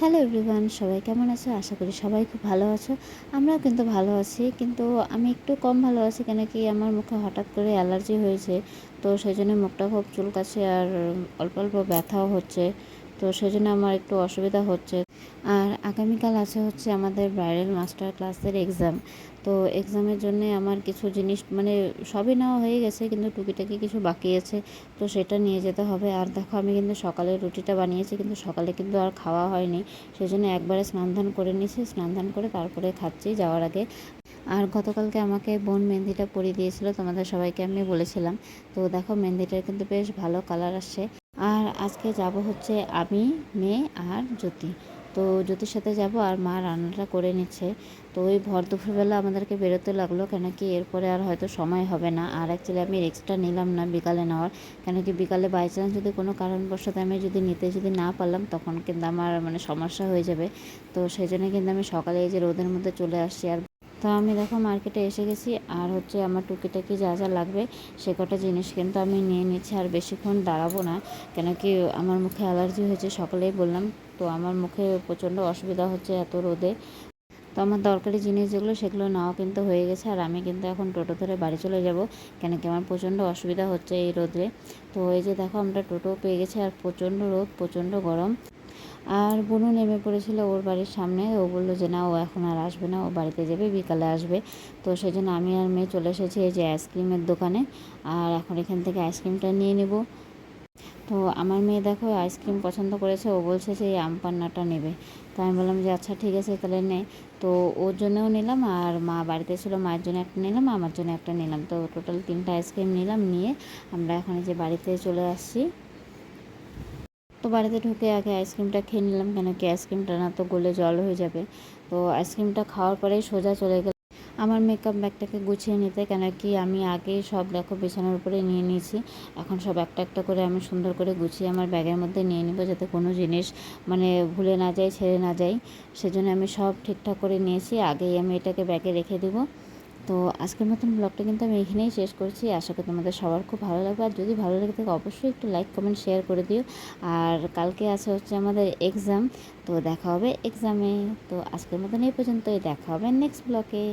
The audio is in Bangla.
হ্যালো এভরিওয়ান সবাই কেমন আছো? আশা করি সবাই খুব ভালো আছো। আমরাও কিন্তু ভালো আছি। কিন্তু আমি একটু কম ভালো আছি কেন কি আমার মুখে হঠাৎ করে অ্যালার্জি হয়েছে। তো সেই জন্য মুখটা খুব চুলকাচ্ছে আর অল্প অল্প ব্যথাও হচ্ছে। তো সেই জন্য আমার একটু অসুবিধা হচ্ছে। আর আগামীকাল আছে হচ্ছে আমাদের ব্রাইডাল মাস্টার ক্লাসের এক্সাম তো এক্সামের জন্য আমার কিছু জিনিস মানে সবই নেওয়া হয়ে গেছে, কিন্তু টুকিটাকি কিছু বাকি আছে। তো সেটা নিয়ে যেতে হবে। আর দেখো, আমি কিন্তু সকালে রুটিটা বানিয়েছি, কিন্তু সকালে কিন্তু আর খাওয়া হয়নি। সেই জন্য একবারে স্নান ধান করে নিয়েছি স্নান ধান করে তারপরে খাচ্ছি যাওয়ার আগে। আর গতকালকে আমাকে বোন মেহেন্দিটা পরিয়ে দিয়েছিল, তোমাদের সবাইকে আমি বলেছিলাম। তো দেখো, মেহেন্দিটার কিন্তু বেশ ভালো কালার আসছে। আজকে যাব হচ্ছে আমি, মেয়ে আর জ্যোতি। তো জ্যোতির সাথে যাব আর মা রান্নাটা করে নিচ্ছে। তো ওই ভর দুপুরবেলা আমাদেরকে বেরোতে লাগল কেন কি এরপরে আর হয়তো সময় হবে না। আর অ্যাকচুয়ালি আমি এক্সট্রা নিলাম না বিকালে নেওয়ার। কেন কি বিকালে বাই চান্স যদি কোনো কারণবশত আমি যদি নিতে যদি না পারলাম তখন কিন্তু আমার মানে সমস্যা হয়ে যাবে। তো সেই জন্য কিন্তু আমি সকালে এই যে রোদের মধ্যে চলে আসছি আর তো আমি দেখো মার্কেটে এসে গেছি, আর হচ্ছে আমার টুকিটাকি যা যা লাগবে সে কটা জিনিস কিন্তু আমি নিয়ে নিচ্ছি, আর বেশিক্ষণ দাঁড়াবো না, কেন কি আমার মুখে অ্যালার্জি হয়েছে সকালেই বললাম, তো আমার মুখে প্রচণ্ড অসুবিধা হচ্ছে এত রোদে। তো আমার দরকারি জিনিস যেগুলো সেগুলো নেওয়া কিন্তু হয়ে গেছে, আর আমি কিন্তু এখন টোটো ধরে বাড়ি চলে যাব, কেন কি আমার প্রচণ্ড অসুবিধা হচ্ছে এই রোদে। তো এই যে দেখো আমরা টোটো পেয়ে গেছি, আর প্রচণ্ড রোদ, প্রচণ্ড গরম আর বোনও নেমে পড়েছিল ওর বাড়ির সামনে। ও বলল যে, না, ও এখন আর আসবে না, ও বাড়িতে যাবে, বিকালে আসবে। তো সেই জন্য আমি আর মেয়ে চলে এসেছি এই যে আইসক্রিমের দোকানে। আর এখন এখান থেকে আইসক্রিমটা নিয়ে নেব। তো আমার মেয়ে দেখো আইসক্রিম পছন্দ করেছে, ও বলছে যে, এই আম পান্নাটা নেবে। তো আমি বললাম যে আচ্ছা ঠিক আছে, তাহলে নে। তো ওর জন্যও নিলাম, আর মা বাড়িতে ছিল, মায়ের জন্য একটা নিলাম, আমার জন্য একটা নিলাম। তো টোটাল তিনটা আইসক্রিম নিলাম, নিয়ে আমরা এখন যে বাড়িতে চলে আসছি। তো বাড়িতে ঢুকে আগে আইসক্রিমটা খেয়ে নিলাম, কেন কি আইসক্রিমটা না তো গলে জল হয়ে যাবে। তো আইসক্রিমটা খাওয়ার পরেই সোজা চলে গেল আমার মেকআপ ব্যাগটাকে গুছিয়ে নিতে, কেন কি আমি আগে সব দেখো বিছানার উপরে নিয়ে নিয়েছি। এখন সব একটা একটা করে আমি সুন্দর করে গুছিয়ে আমার ব্যাগের মধ্যে নিয়ে নিব যাতে কোনো জিনিস মানে ভুলে না যায় ছেড়ে না যায় সেজন্য আমি সব ঠিকঠাক করে নিয়েছি। আগেই আমি এটাকে ব্যাগে রেখে দেবো। তো আজকের মতন ব্লগটা কিন্তু আমি এখানেই শেষ করছি। আশা করি তোমাদের সবার খুব ভালো লাগবে। আর যদি ভালো লাগে থাকে অবশ্যই একটু লাইক কমেন্ট শেয়ার করে দিও। আর কালকে আছে হচ্ছে আমাদের এক্সাম তো দেখা হবে এক্সামে তো আজকের মতন এই পর্যন্তই। দেখা হবে নেক্সট ব্লগে